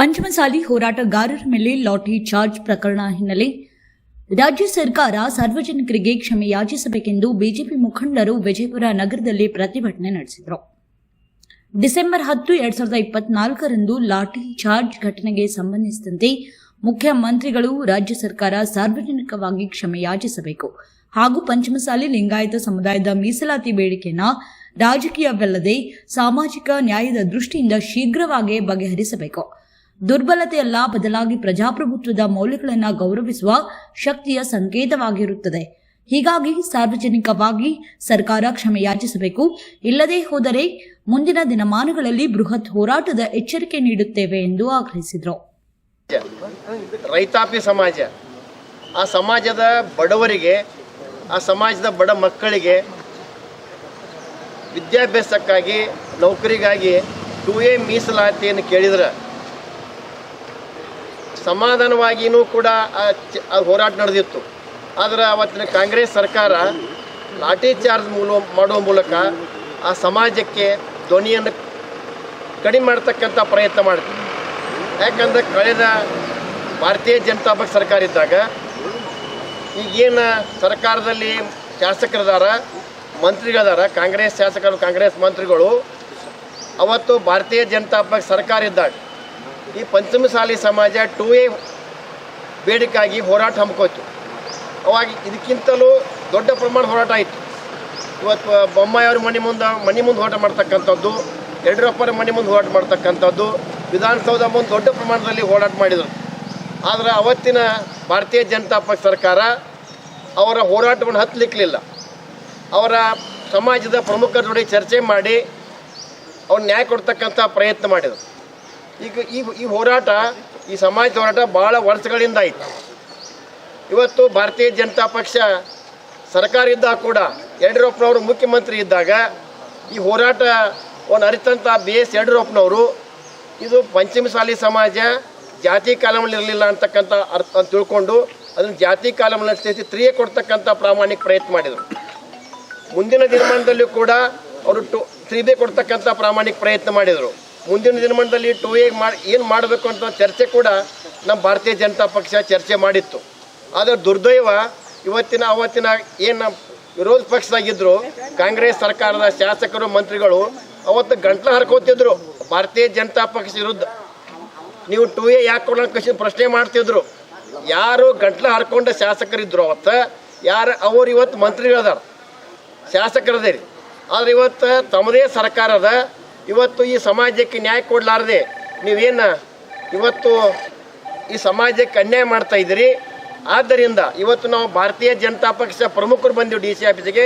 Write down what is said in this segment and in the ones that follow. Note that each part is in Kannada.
ಪಂಚಮಸಾಲಿ ಹೋರಾಟಗಾರರ ಮೇಲೆ ಲಾಠಿ ಚಾರ್ಜ್ ಪ್ರಕರಣ ಹಿನ್ನೆಲೆ ರಾಜ್ಯ ಸರ್ಕಾರ ಸಾರ್ವಜನಿಕರಿಗೆ ಕ್ಷಮೆ ಯಾಚಿಸಬೇಕೆಂದು ಬಿಜೆಪಿ ಮುಖಂಡರು ವಿಜಯಪುರ ನಗರದಲ್ಲಿ ಪ್ರತಿಭಟನೆ ನಡೆಸಿದರು. ಡಿಸೆಂಬರ್ ಹತ್ತು, ಎರಡ್ ಸಾವಿರದ ಇಪ್ಪತ್ನಾಲ್ಕರಂದು ಲಾಠಿ ಚಾರ್ಜ್ ಘಟನೆಗೆ ಸಂಬಂಧಿಸಿದಂತೆ ಮುಖ್ಯಮಂತ್ರಿಗಳು ರಾಜ್ಯ ಸರ್ಕಾರ ಸಾರ್ವಜನಿಕವಾಗಿ ಕ್ಷಮೆ ಯಾಚಿಸಬೇಕು ಹಾಗೂ ಪಂಚಮಸಾಲಿ ಲಿಂಗಾಯತ ಸಮುದಾಯದ ಮೀಸಲಾತಿ ಬೇಡಿಕೆಯನ್ನು ರಾಜಕೀಯವಲ್ಲದೆ ಸಾಮಾಜಿಕ ನ್ಯಾಯದ ದೃಷ್ಟಿಯಿಂದ ಶೀಘ್ರವಾಗಿ ಬಗೆಹರಿಸಬೇಕು. ದುರ್ಬಲತೆಯಲ್ಲ ಬದಲಾಗಿ ಪ್ರಜಾಪ್ರಭುತ್ವದ ಮೌಲ್ಯಗಳನ್ನು ಗೌರವಿಸುವ ಶಕ್ತಿಯ ಸಂಕೇತವಾಗಿರುತ್ತದೆ. ಹೀಗಾಗಿ ಸಾರ್ವಜನಿಕವಾಗಿ ಸರ್ಕಾರ ಕ್ಷಮೆ ಯಾಚಿಸಬೇಕು ಇಲ್ಲದೇ ಹೋದರೆ ಮುಂದಿನ ದಿನಮಾನಗಳಲ್ಲಿ ಬೃಹತ್ ಹೋರಾಟದ ಎಚ್ಚರಿಕೆ ನೀಡುತ್ತೇವೆ ಎಂದು ಆಗ್ರಹಿಸಿದರು. ರೈತಾಪಿ ಸಮಾಜ. ಆ ಸಮಾಜದ ಬಡವರಿಗೆ, ಆ ಸಮಾಜದ ಬಡ ಮಕ್ಕಳಿಗೆ, ವಿದ್ಯಾಭ್ಯಾಸಕ್ಕಾಗಿ, ನೌಕರಿಗಾಗಿ, ಟು ಎ ಮೀಸಲಾತಿಯನ್ನು ಕೇಳಿದ್ರೆ ಸಮಾಧಾನವಾಗಿಯೂ ಕೂಡ ಹೋರಾಟ ನಡೆದಿತ್ತು. ಆದರೆ ಅವತ್ತಿನ ಕಾಂಗ್ರೆಸ್ ಸರ್ಕಾರ ಲಾಠಿ ಚಾರ್ಜ್ ಮೂಲ ಮಾಡುವ ಮೂಲಕ ಆ ಸಮಾಜಕ್ಕೆ ಧ್ವನಿಯನ್ನು ಕಡಿಮೆ ಮಾಡ್ತಕ್ಕಂಥ ಪ್ರಯತ್ನ ಮಾಡ್ತೀವಿ ಯಾಕಂದರೆ ಕಳೆದ ಭಾರತೀಯ ಜನತಾ ಪಕ್ಷ ಸರ್ಕಾರ ಇದ್ದಾಗ ಈಗೇನು ಸರ್ಕಾರದಲ್ಲಿ ಶಾಸಕರದಾರ, ಮಂತ್ರಿಗಳದಾರ, ಕಾಂಗ್ರೆಸ್ ಶಾಸಕರು, ಕಾಂಗ್ರೆಸ್ ಮಂತ್ರಿಗಳು, ಅವತ್ತು ಭಾರತೀಯ ಜನತಾ ಪಕ್ಷ ಸರ್ಕಾರ ಇದ್ದಾಗ ಈ ಪಂಚಮಸಾಲಿ ಸಮಾಜ ಟು ಎ ಬೇಡಿಕೆಗಾಗಿ ಹೋರಾಟ ಹಮ್ಮಿಕೋಯ್ತು. ಅವಾಗ ಇದಕ್ಕಿಂತಲೂ ದೊಡ್ಡ ಪ್ರಮಾಣ ಹೋರಾಟ ಆಯಿತು. ಇವತ್ತು ಬೊಮ್ಮಾಯಿಯವ್ರ ಮನೆ ಮುಂದೆ ಮನೆ ಮುಂದೆ ಹೋರಾಟ ಮಾಡ್ತಕ್ಕಂಥದ್ದು, ಯಡಿಯೂರಪ್ಪರ ಮನೆ ಮುಂದೆ ಹೋರಾಟ ಮಾಡ್ತಕ್ಕಂಥದ್ದು, ವಿಧಾನಸೌಧ ಮುಂದೆ ದೊಡ್ಡ ಪ್ರಮಾಣದಲ್ಲಿ ಹೋರಾಟ ಮಾಡಿದರು. ಆದರೆ ಅವತ್ತಿನ ಭಾರತೀಯ ಜನತಾ ಪಕ್ಷ ಸರ್ಕಾರ ಅವರ ಹೋರಾಟವನ್ನು ಹತ್ತಲಿಕ್ಕಲಿಲ್ಲ ಅವರ ಸಮಾಜದ ಪ್ರಮುಖರ ಜೊತೆ ಚರ್ಚೆ ಮಾಡಿ ಅವ್ರು ನ್ಯಾಯ ಕೊಡ್ತಕ್ಕಂಥ ಪ್ರಯತ್ನ ಮಾಡಿದರು. ಈಗ ಈ ಈ ಹೋರಾಟ, ಈ ಸಮಾಜದ ಹೋರಾಟ ಭಾಳ ವರ್ಷಗಳಿಂದ ಆಯಿತು. ಇವತ್ತು ಭಾರತೀಯ ಜನತಾ ಪಕ್ಷ ಸರ್ಕಾರ ಇದ್ದಾಗ ಕೂಡ ಯಡಿಯೂರಪ್ಪನವರು ಮುಖ್ಯಮಂತ್ರಿ ಇದ್ದಾಗ ಈ ಹೋರಾಟ ಒಂದು ಅರಿತಂಥ ಬಿ ಎಸ್ ಯಡಿಯೂರಪ್ಪನವರು, ಇದು ಪಂಚಮಸಾಲಿ ಸಮಾಜ ಜಾತಿ ಕಾಲಮಲ್ಲಿ ಇರಲಿಲ್ಲ ಅಂತಕ್ಕಂಥ ಅರ್ಥ ಅಂತ ತಿಳ್ಕೊಂಡು ಅದನ್ನು ಜಾತಿ ಕಾಲಮಲ್ಲಿ ಸೇರಿಸಿ ತ್ರಿಯೇ ಕೊಡ್ತಕ್ಕಂಥ ಪ್ರಾಮಾಣಿಕ ಪ್ರಯತ್ನ ಮಾಡಿದರು. ಮುಂದಿನ ದಿನಮಾನದಲ್ಲೂ ಕೂಡ ಅವರು ಟು ತ್ರೀ ಬಿ ಕೊಡ್ತಕ್ಕಂಥ ಪ್ರಾಮಾಣಿಕ ಪ್ರಯತ್ನ ಮಾಡಿದರು. ಮುಂದಿನ ದಿನಮಾನದಲ್ಲಿ ಟೂ ಎ ಮಾಡಿ, ಏನು ಮಾಡಬೇಕು ಅಂತ ಚರ್ಚೆ ಕೂಡ ನಮ್ಮ ಭಾರತೀಯ ಜನತಾ ಪಕ್ಷ ಚರ್ಚೆ ಮಾಡಿತ್ತು. ಆದರೆ ದುರ್ದೈವ ಇವತ್ತಿನ, ಅವತ್ತಿನ ಏನು ವಿರೋಧ ಪಕ್ಷದಾಗಿದ್ದರು ಕಾಂಗ್ರೆಸ್ ಸರ್ಕಾರದ ಶಾಸಕರು, ಮಂತ್ರಿಗಳು ಅವತ್ತು ಗಂಟ್ಲು ಹರ್ಕೋತಿದ್ರು. ಭಾರತೀಯ ಜನತಾ ಪಕ್ಷ ವಿರುದ್ಧ ನೀವು ಟೂ ಎ ಯಾಕೆ ಕೊಡೋಣ ಪ್ರಶ್ನೆ ಮಾಡ್ತಿದ್ರು. ಯಾರು ಗಂಟ್ಲು ಹರ್ಕೊಂಡ ಶಾಸಕರಿದ್ರು ಅವತ್ತು? ಯಾರು, ಅವರು ಇವತ್ತು ಮಂತ್ರಿಗಳದಾರ. ಶಾಸಕರದೇ ರೀ ಆದ್ರೆ ಇವತ್ತು ತಮ್ಮದೇ ಸರ್ಕಾರದ ಇವತ್ತು ಈ ಸಮಾಜಕ್ಕೆ ನ್ಯಾಯ ಕೊಡಲಾರದೆ ನೀವೇನು ಇವತ್ತು ಈ ಸಮಾಜಕ್ಕೆ ಅನ್ಯಾಯ ಮಾಡ್ತಾ ಇದ್ದೀರಿ? ಆದ್ದರಿಂದ ಇವತ್ತು ನಾವು ಭಾರತೀಯ ಜನತಾ ಪಕ್ಷ ಪ್ರಮುಖರು ಬಂದೆವು ಡಿ ಸಿ ಆಫೀಸಿಗೆ.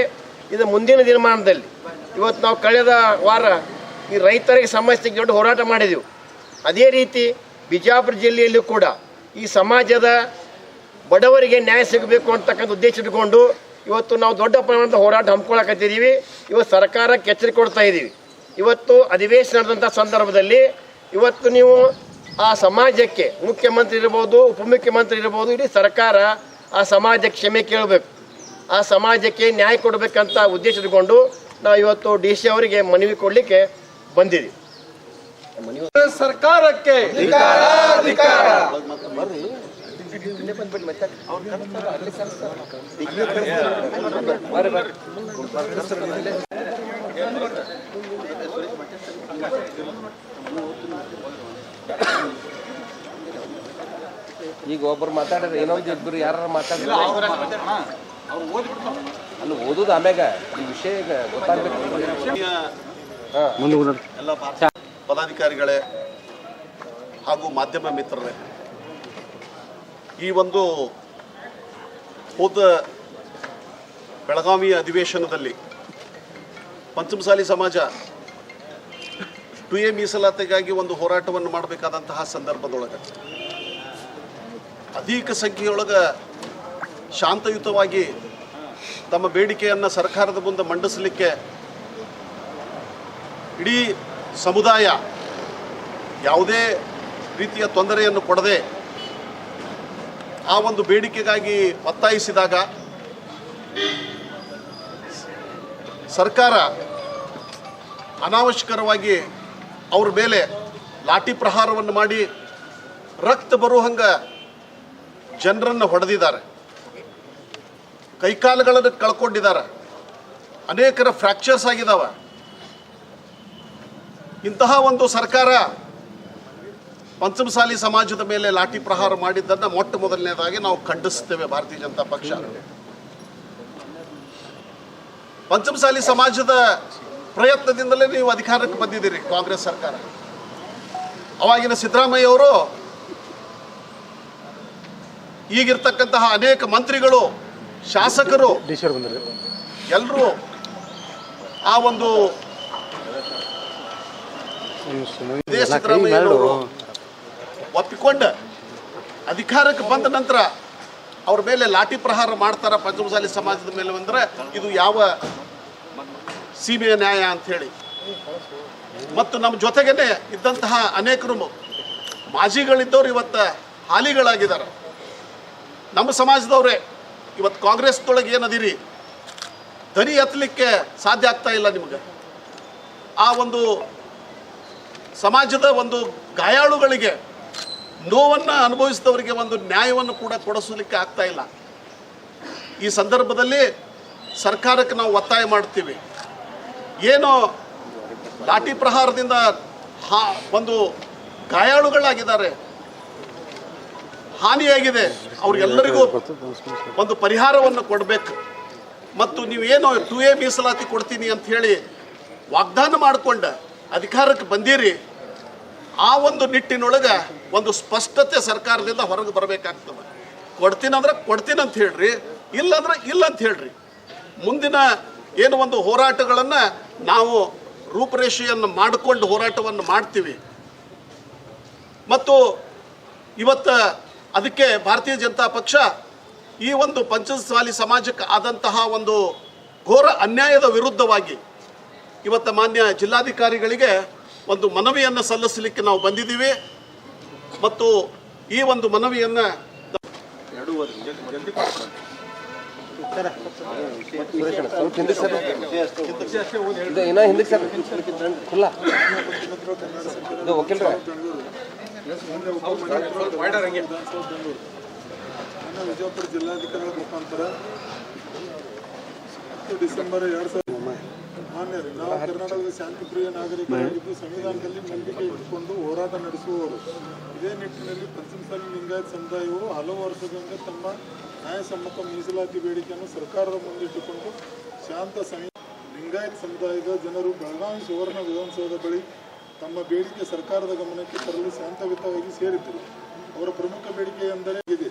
ಇದು ಮುಂದಿನ ದಿನಮಾನದಲ್ಲಿ. ಇವತ್ತು ನಾವು ಕಳೆದ ವಾರ ಈ ರೈತರಿಗೆ ಸಮಸ್ಯೆಗೆ ದೊಡ್ಡ ಹೋರಾಟ ಮಾಡಿದೆವು. ಅದೇ ರೀತಿ ಬಿಜಾಪುರ ಜಿಲ್ಲೆಯಲ್ಲೂ ಕೂಡ ಈ ಸಮಾಜದ ಬಡವರಿಗೆ ನ್ಯಾಯ ಸಿಗಬೇಕು ಅಂತಕ್ಕಂಥ ಉದ್ದೇಶ ಇಟ್ಕೊಂಡು ಇವತ್ತು ನಾವು ದೊಡ್ಡ ಪ್ರಮಾಣದ ಹೋರಾಟ ಹಮ್ಮಿಕೊಳ್ಳಕತ್ತಿದ್ದೀವಿ. ಇವತ್ತು ಸರ್ಕಾರಕ್ಕೆ ಎಚ್ಚರಿಕೆ ಕೊಡ್ತಾ ಇದ್ದೀವಿ. ಇವತ್ತು ಅಧಿವೇಶನ ನಡೆದಂಥ ಸಂದರ್ಭದಲ್ಲಿ ಇವತ್ತು ನೀವು ಆ ಸಮಾಜಕ್ಕೆ ಮುಖ್ಯಮಂತ್ರಿ ಇರ್ಬೋದು ಉಪಮುಖ್ಯಮಂತ್ರಿ ಇರ್ಬೋದು ಇಡೀ ಸರ್ಕಾರ ಆ ಸಮಾಜಕ್ಕೆ ಕ್ಷಮೆ ಕೇಳಬೇಕು. ಆ ಸಮಾಜಕ್ಕೆ ನ್ಯಾಯ ಕೊಡಬೇಕಂತ ಉದ್ದೇಶ ಇಟ್ಕೊಂಡು ನಾವು ಇವತ್ತು ಡಿ ಸಿ ಅವರಿಗೆ ಮನವಿ ಕೊಡಲಿಕ್ಕೆ ಬಂದಿದ್ದೀವಿ ಸರ್ಕಾರಕ್ಕೆ ಈಗ ಒಬ್ರು ಮಾತಾಡಿದ್ರೆ ಇನ್ನೊಂದು ಇಬ್ಬರು ಯಾರು ಮಾತಾಡಿದ್ರು ಅಲ್ಲಿ ಓದುದು ಆಮ್ಯಾಗ ಈ ವಿಷಯ ಗೊತ್ತಾಗಬೇಕು. ಪದಾಧಿಕಾರಿಗಳೇ ಹಾಗೂ ಮಾಧ್ಯಮ ಮಿತ್ರರೇ ಈ ಒಂದು ಹೋದ ಬೆಳಗಾವಿಯ ಅಧಿವೇಶನದಲ್ಲಿ ಪಂಚಮಸಾಲಿ ಸಮಾಜ ಎ ಮೀಸಲಾತಿಗಾಗಿ ಒಂದು ಹೋರಾಟವನ್ನು ಮಾಡಬೇಕಾದಂತಹ ಸಂದರ್ಭದೊಳಗೆ ಅಧಿಕ ಸಂಖ್ಯೆಯೊಳಗೆ ಶಾಂತಯುತವಾಗಿ ತಮ್ಮ ಬೇಡಿಕೆಯನ್ನು ಸರ್ಕಾರದ ಮುಂದೆ ಮಂಡಿಸಲಿಕ್ಕೆ ಇಡೀ ಸಮುದಾಯ ಯಾವುದೇ ರೀತಿಯ ತೊಂದರೆಯನ್ನು ಕೊಡದೆ ಆ ಒಂದು ಬೇಡಿಕೆಗಾಗಿ ಒತ್ತಾಯಿಸಿದಾಗ ಸರ್ಕಾರ ಅನಾವಶ್ಯಕರವಾಗಿ ಅವ್ರ ಮೇಲೆ ಲಾಠಿ ಪ್ರಹಾರವನ್ನು ಮಾಡಿ ರಕ್ತ ಬರುವಂಗ ಜನರನ್ನು ಹೊಡೆದಿದ್ದಾರೆ. ಕೈಕಾಲುಗಳನ್ನು ಕಳ್ಕೊಂಡಿದ್ದಾರೆ. ಅನೇಕರ ಫ್ರ್ಯಾಕ್ಚರ್ಸ್ ಆಗಿದಾವ. ಇಂತಹ ಒಂದು ಸರ್ಕಾರ ಪಂಚಮಸಾಲಿ ಸಮಾಜದ ಮೇಲೆ ಲಾಠಿ ಪ್ರಹಾರ ಮಾಡಿದ್ದನ್ನು ಮೊಟ್ಟ ಮೊದಲನೇದಾಗಿ ನಾವು ಖಂಡಿಸ್ತೇವೆ ಭಾರತೀಯ ಜನತಾ ಪಕ್ಷ. ಪಂಚಮಸಾಲಿ ಸಮಾಜದ ಪ್ರಯತ್ನದಿಂದಲೇ ನೀವು ಅಧಿಕಾರಕ್ಕೆ ಬಂದಿದ್ದೀರಿ ಕಾಂಗ್ರೆಸ್ ಸರ್ಕಾರ. ಅವಾಗಿನ ಸಿದ್ದರಾಮಯ್ಯ ಅವರು ಈಗಿರ್ತಕ್ಕಂತಹ ಅನೇಕ ಮಂತ್ರಿಗಳು, ಶಾಸಕರು ಎಲ್ಲರೂ ಆ ಒಂದು ಇದೇ ಸಿದ್ದರಾಮಯ್ಯನವರು ಒಪ್ಪಿಕೊಂಡ ಅಧಿಕಾರಕ್ಕೆ ಬಂದ ನಂತರ ಅವ್ರ ಮೇಲೆ ಲಾಠಿ ಪ್ರಹಾರ ಮಾಡ್ತಾರ ಪಂಚಮಸಾಲಿ ಸಮಾಜದ ಮೇಲೆ ಬಂದ್ರೆ ಇದು ಯಾವ ಸೀಮೆಯ ನ್ಯಾಯ ಹೇಳಿ ಮತ್ತು ನಮ್ಮ ಜೊತೆಗೇನೆ ಇದ್ದಂತಹ ಅನೇಕರು ಮಾಜಿಗಳಿದ್ದವರು ಇವತ್ತು ಹಾಲಿಗಳಾಗಿದ್ದಾರೆ. ನಮ್ಮ ಸಮಾಜದವರೇ, ಇವತ್ತು ಕಾಂಗ್ರೆಸ್ದೊಳಗೆ ಏನದಿರಿ? ದನಿ ಎತ್ತಲಿಕ್ಕೆ ಸಾಧ್ಯ ಆಗ್ತಾ ಇಲ್ಲ ನಿಮಗೆ. ಆ ಒಂದು ಸಮಾಜದ ಒಂದು ಗಾಯಾಳುಗಳಿಗೆ ನೋವನ್ನು ಅನುಭವಿಸಿದವರಿಗೆ ಒಂದು ನ್ಯಾಯವನ್ನು ಕೂಡ ಕೊಡಿಸಲಿಕ್ಕೆ ಆಗ್ತಾ ಇಲ್ಲ. ಈ ಸಂದರ್ಭದಲ್ಲಿ ಸರ್ಕಾರಕ್ಕೆ ನಾವು ಒತ್ತಾಯ ಮಾಡ್ತೀವಿ. ಏನು ಲಾಠಿ ಪ್ರಹಾರದಿಂದ ಹಾ ಒಂದು ಗಾಯಾಳುಗಳಾಗಿದ್ದಾರೆ. ಹಾನಿಯಾಗಿದೆ. ಅವ್ರಿಗೆಲ್ಲರಿಗೂ ಒಂದು ಪರಿಹಾರವನ್ನು ಕೊಡಬೇಕು. ಮತ್ತು ನೀವು ಏನು ಟು ಎ ಮೀಸಲಾತಿ ಕೊಡ್ತೀನಿ ಅಂತ ಹೇಳಿ ವಾಗ್ದಾನ ಮಾಡಿಕೊಂಡ ಅಧಿಕಾರಕ್ಕೆ ಬಂದಿರಿ. ಆ ಒಂದು ನಿಟ್ಟಿನೊಳಗೆ ಒಂದು ಸ್ಪಷ್ಟತೆ ಸರ್ಕಾರದಿಂದ ಹೊರಗೆ ಬರಬೇಕಾಗ್ತದೆ. ಕೊಡ್ತೀನಂದ್ರೆ ಕೊಡ್ತೀನಿ ಅಂತ ಹೇಳ್ರಿ, ಇಲ್ಲಂದ್ರೆ ಇಲ್ಲ ಅಂತ ಹೇಳ್ರಿ. ಮುಂದಿನ ಏನು ಒಂದು ಹೋರಾಟಗಳನ್ನು ನಾವು ರೂಪರೇಷೆಯನ್ನು ಮಾಡಿಕೊಂಡು ಹೋರಾಟವನ್ನು ಮಾಡ್ತೀವಿ. ಮತ್ತು ಇವತ್ತು ಅದಕ್ಕೆ ಭಾರತೀಯ ಜನತಾ ಪಕ್ಷ ಈ ಒಂದು ಪಂಚಸಾಲಿ ಸಮಾಜಕ್ಕೆ ಆದಂತಹ ಒಂದು ಘೋರ ಅನ್ಯಾಯದ ವಿರುದ್ಧವಾಗಿ ಇವತ್ತು ಮಾನ್ಯ ಜಿಲ್ಲಾಧಿಕಾರಿಗಳಿಗೆ ಒಂದು ಮನವಿಯನ್ನು ಸಲ್ಲಿಸಲಿಕ್ಕೆ ನಾವು ಬಂದಿದ್ದೀವಿ. ಮತ್ತು ಈ ಒಂದು ಮನವಿಯನ್ನು ಇನ್ನ ಹಿಂದಕ್ಕೆ ಸರ್. ಖುಲ್ಲ ಇದು ವಕೀಲ್ರ ವಿಜಯಪುರ ಜಿಲ್ಲಾಧಿಕಾರಿಗಳ ಮುಖಾಂತರ ಡಿಸೆಂಬರ್ ಎರಡು ಸಾವಿರದ ಮಾನ್ಯರು ನಾವು ಕರ್ನಾಟಕದ ಶಾಂತಿಪ್ರಿಯ ನಾಗರಿಕರಾಗಿದ್ದು ಸಂವಿಧಾನದಲ್ಲಿ ನಂಬಿಕೆ ಇಟ್ಟುಕೊಂಡು ಹೋರಾಟ ನಡೆಸುವವರು. ಇದೇ ನಿಟ್ಟಿನಲ್ಲಿ ಪಂಚಮಸಾಲಿ ಲಿಂಗಾಯತ್ ಸಮುದಾಯವು ಹಲವು ವರ್ಷದಿಂದ ತಮ್ಮ ನ್ಯಾಯಸಮ್ಮತ ಮೀಸಲಾತಿ ಬೇಡಿಕೆಯನ್ನು ಸರ್ಕಾರದ ಮುಂದಿಟ್ಟುಕೊಂಡು ಶಾಂತ ಸಮಿ ಲಿಂಗಾಯತ್ ಸಮುದಾಯದ ಜನರು ಬೆಳಗಾವಿ ಸುವರ್ಣ ವಿಧಾನಸೌಧ ಬಳಿ ತಮ್ಮ ಬೇಡಿಕೆ ಸರ್ಕಾರದ ಗಮನಕ್ಕೆ ತರಲು ಶಾಂತಯುತವಾಗಿ ಸೇರಿದ್ದರು. ಅವರ ಪ್ರಮುಖ ಬೇಡಿಕೆ ಎಂದರೆ ಇದೆ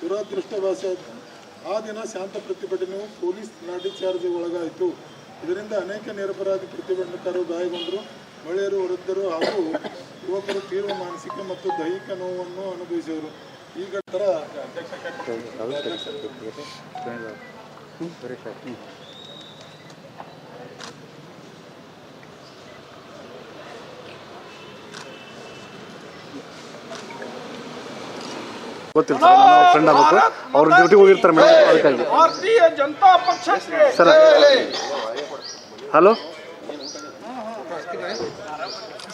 ದುರದೃಷ್ಟವಶಾತ್ ಆ ದಿನ ಶಾಂತ ಪ್ರತಿಭಟನೆಯು ಪೊಲೀಸ್ ಲಾಠಿ ಚಾರ್ಜ್ ಒಳಗಾಯಿತು. ಇದರಿಂದ ಅನೇಕ ನಿರಪರಾಧಿ ಪ್ರತಿಭಟನಕಾರರು ಗಾಯಗೊಂಡರು. ಮಹಿಳೆಯರು ವೃದ್ಧರು ಹಾಗೂ ಯುವಕರು ತೀವ್ರ ಮಾನಸಿಕ ಮತ್ತು ದೈಹಿಕ ನೋವನ್ನು ಅನುಭವಿಸಿದರು. ಈಗ ತರ ಗೊತ್ತಿರ್ತಾರೆ ನಾವು ಫ್ರೆಂಡ್ ಆಗ್ಬೇಕು. ಅವ್ರ ಜೊತೆ ಹೋಗಿರ್ತಾರೆ ಮೇಡಮ್ ಅದಕ್ಕಾಗಿ. ಭಾರತೀಯ ಜನತಾ ಪಕ್ಷಕ್ಕೆ ಹಲೋ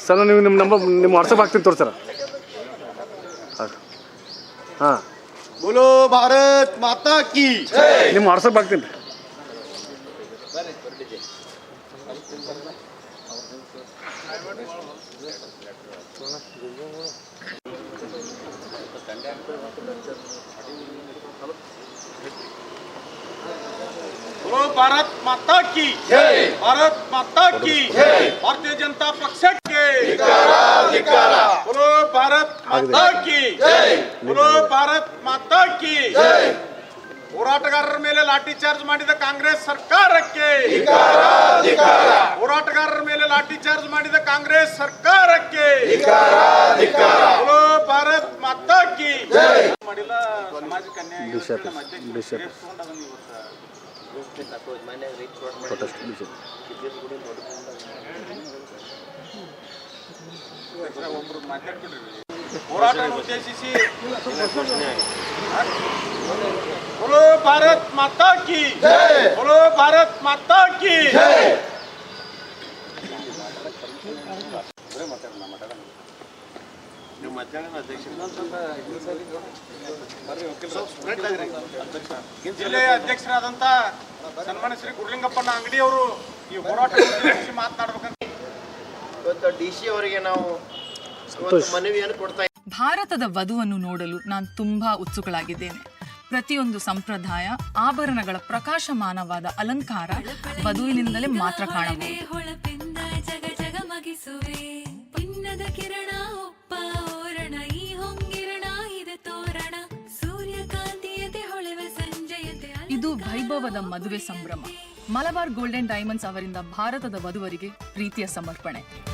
ಸರ್ ನೀವು ನಿಮ್ಮ ನಂಬರ್ ನಿಮ್ಮ ವಾಟ್ಸಪ್ ಹಾಕ್ತೀನಿ ತೋರಿ ಸರ್ ಹಾಂ. ಬೋಲೋ ಭಾರತ್ ಮಾತಾ ಕಿ. ನಿಮ್ಮ ವಾಟ್ಸಪ್ ಹಾಕ್ತೀನಿ. बोलो भारत माता की। भारत माता की। भारतीय जनता पक्ष के। बोलो भारत माता की। बोलो भारत माता की। जय। मेले लाठी चार्ज मादे कांग्रेस सरकार के होराटगार मेले लाठी चार्ज मादे कांग्रेस सरकार के बोलो भारत माता की समाज कन्या ಹೋರಾಟ ಉದ್ದೇಶಿಸಿ ಭಾರತ್ ಮಾತಾ ಕಿ ಭಾರತ್ ಮಾತಾ ಕಿ ಜಿಲ್ಲೆಯ ಅಧ್ಯಕ್ಷರಾದಂತ ಸನ್ಮಾನ್ಯ ಶ್ರೀ ಗುಡ್ಲಿಂಗಪ್ಪನ ಅಂಗಡಿಯವರು ಈ ಹೋರಾಟ ಮಾತನಾಡಬೇಕಂತ. ಇವತ್ತು ಡಿ ಸಿ ಅವರಿಗೆ ನಾವು ಇವತ್ತು ಮನವಿಯನ್ನು ಕೊಡ್ತಾ ಭಾರತದ ವಧುವನ್ನು ನೋಡಲು ನಾನು ತುಂಬಾ ಉತ್ಸುಕಳಾಗಿದ್ದೇನೆ. ಪ್ರತಿಯೊಂದು ಸಂಪ್ರದಾಯ ಆಭರಣಗಳ ಪ್ರಕಾಶಮಾನವಾದ ಅಲಂಕಾರ ವಧುವಿನಿಂದಲೇ ಮಾತ್ರ ಕಾಣಬಹುದು. ವೈಭವದ ಮದುವೆ ಸಂಭ್ರಮ. ಮಲಬಾರ್ ಗೋಲ್ಡನ್ ಡೈಮಂಡ್ಸ್ ಅವರಿಂದ ಭಾರತದ ವಧುವರಿಗೆ ಪ್ರೀತಿಯ ಸಮರ್ಪಣೆ.